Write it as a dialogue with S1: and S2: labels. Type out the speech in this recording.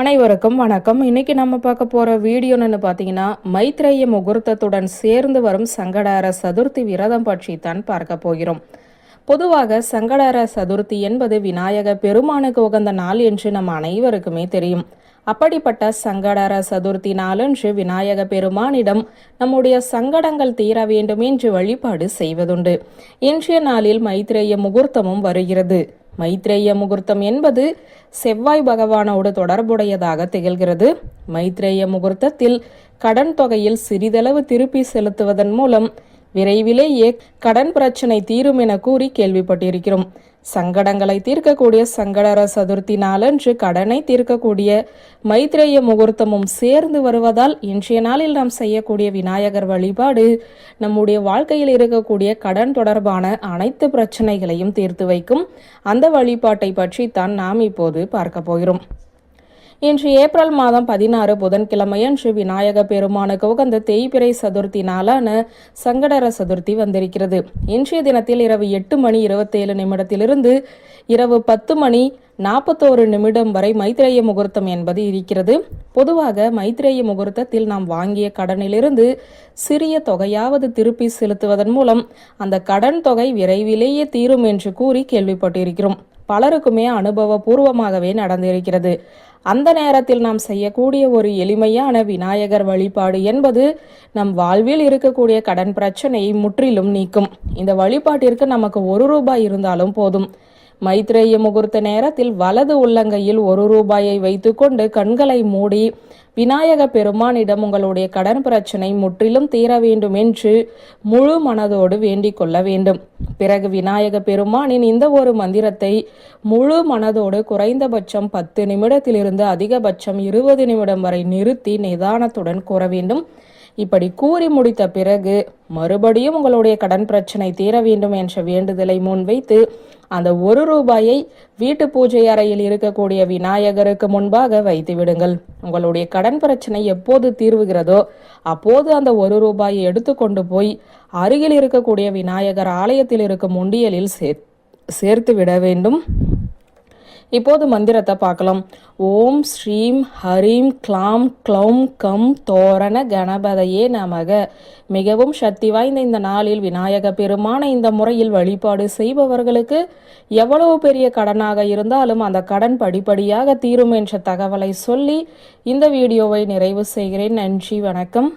S1: அனைவருக்கும் வணக்கம். இன்னைக்கு நம்ம பார்க்க போற வீடியோன்னு பார்த்தீங்கன்னா மைத்ரேய முகூர்த்தத்துடன் சேர்ந்து வரும் சங்கடார சதுர்த்தி விரதம் பற்றி தான் பார்க்க போகிறோம். பொதுவாக சங்கடார சதுர்த்தி என்பது விநாயக பெருமானுக்கு உகந்த நாள் என்று நம் அனைவருக்குமே தெரியும். அப்படிப்பட்ட சங்கடார சதுர்த்தி நாளன்று விநாயக பெருமானிடம் நம்முடைய சங்கடங்கள் தீர வேண்டும் என்று வழிபாடு செய்வதுண்டு. இன்றைய நாளில் மைத்ரேய முகூர்த்தமும் வருகிறது. மைத்ரேய முகூர்த்தம் என்பது செவ்வாய் பகவானோடு தொடர்புடையதாக திகழ்கிறது. மைத்ரேய முகூர்த்தத்தில் கடன் தொகையில் சிறிதளவு திருப்பி செலுத்துவதன் மூலம் விரைவிலேயே கடன் பிரச்சனை தீரும் என கூறி கேள்விப்பட்டிருக்கிறோம். சங்கடங்களை தீர்க்கக்கூடிய சங்கடர சதுர்த்தி நாளன்று கடனை தீர்க்கக்கூடிய மைத்ரேய முகூர்த்தமும் சேர்ந்து வருவதால் இன்றைய நாளில் நாம் செய்யக்கூடிய விநாயகர் வழிபாடு நம்முடைய வாழ்க்கையில் இருக்கக்கூடிய கடன் தொடர்பான அனைத்து பிரச்சனைகளையும் தீர்த்து வைக்கும். அந்த வழிபாட்டை பற்றி தான் நாம் இப்போது பார்க்க போகிறோம். இன்று ஏப்ரல் மாதம் பதினாறு புதன்கிழமையன்று விநாயக பெருமானுக்கு உகந்த தேய்பிறை சதுர்த்தி நாளான சங்கடர சதுர்த்தி வந்திருக்கிறது. இன்றைய தினத்தில் இரவு எட்டு மணி இருபத்தேழு நிமிடத்திலிருந்து இரவு பத்து மணி நாற்பத்தோரு நிமிடம் வரை மைத்ரேய முகூர்த்தம் என்பது இருக்கிறது. பொதுவாக மைத்ரேய முகூர்த்தத்தில் நாம் வாங்கிய கடனிலிருந்து சிறிய தொகையாவது திருப்பி செலுத்துவதன் மூலம் அந்த கடன் தொகை விரைவிலேயே தீரும் என்று கூறி கேள்விப்பட்டிருக்கிறோம். பலருக்குமே அனுபவபூர்வமாகவே நடந்திருக்கிறது. அந்த நேரத்தில் நாம் செய்யக்கூடிய ஒரு எளிமையான விநாயகர் வழிபாடு என்பது நம் வாழ்வில் இருக்கக்கூடிய கடன் பிரச்சனையை முற்றிலும் நீக்கும். இந்த வழிபாட்டிற்கு நமக்கு ஒரு ரூபாய் இருந்தாலும் போதும். மைத்ரேய முகூர்த்த நேரத்தில் வலது உள்ளங்கையில் ஒரு ரூபாயை வைத்துக்கொண்டு கண்களை மூடி விநாயக பெருமானிடம் உங்களுடைய கடன் பிரச்சனை முற்றிலும் தீர வேண்டும் என்று முழு மனதோடு வேண்டிக் கொள்ள வேண்டும். பிறகு விநாயக பெருமானின் இந்த ஒரு மந்திரத்தை முழு மனதோடு குறைந்தபட்சம் பத்து நிமிடத்திலிருந்து அதிகபட்சம் இருபது நிமிடம் வரை நிறுத்தி நிதானத்துடன் கூற வேண்டும். இப்படி கூறி முடித்த பிறகு மறுபடியும் உங்களுடைய கடன் பிரச்சனை தீர வேண்டும் என்ற வேண்டுதலை முன்வைத்து அந்த ஒரு ரூபாயை வீட்டு பூஜை அறையில் இருக்கக்கூடிய விநாயகருக்கு முன்பாக வைத்து விடுங்கள். உங்களுடைய கடன் பிரச்சனை எப்போது தீர்வுகிறதோ அப்போது அந்த ஒரு ரூபாயை எடுத்துக்கொண்டு போய் அருகில் இருக்கக்கூடிய விநாயகர் ஆலயத்தில் இருக்கும் உண்டியலில் சேர் சேர்த்து விட வேண்டும். இப்போது மந்திரத்தை பார்க்கலாம். ஓம் ஸ்ரீம் ஹரீம் க்ளாம் க்ளௌம் கம் தோரண கணபதையே நமக. மிகவும் சக்தி வாய்ந்த இந்த நாளில் விநாயக பெருமான இந்த முறையில் வழிபாடு செய்பவர்களுக்கு எவ்வளவு பெரிய கடனாக இருந்தாலும் அந்த கடன் படிப்படியாக தீரும் என்ற தகவலை சொல்லி இந்த வீடியோவை நிறைவு செய்கிறேன். நன்றி வணக்கம்.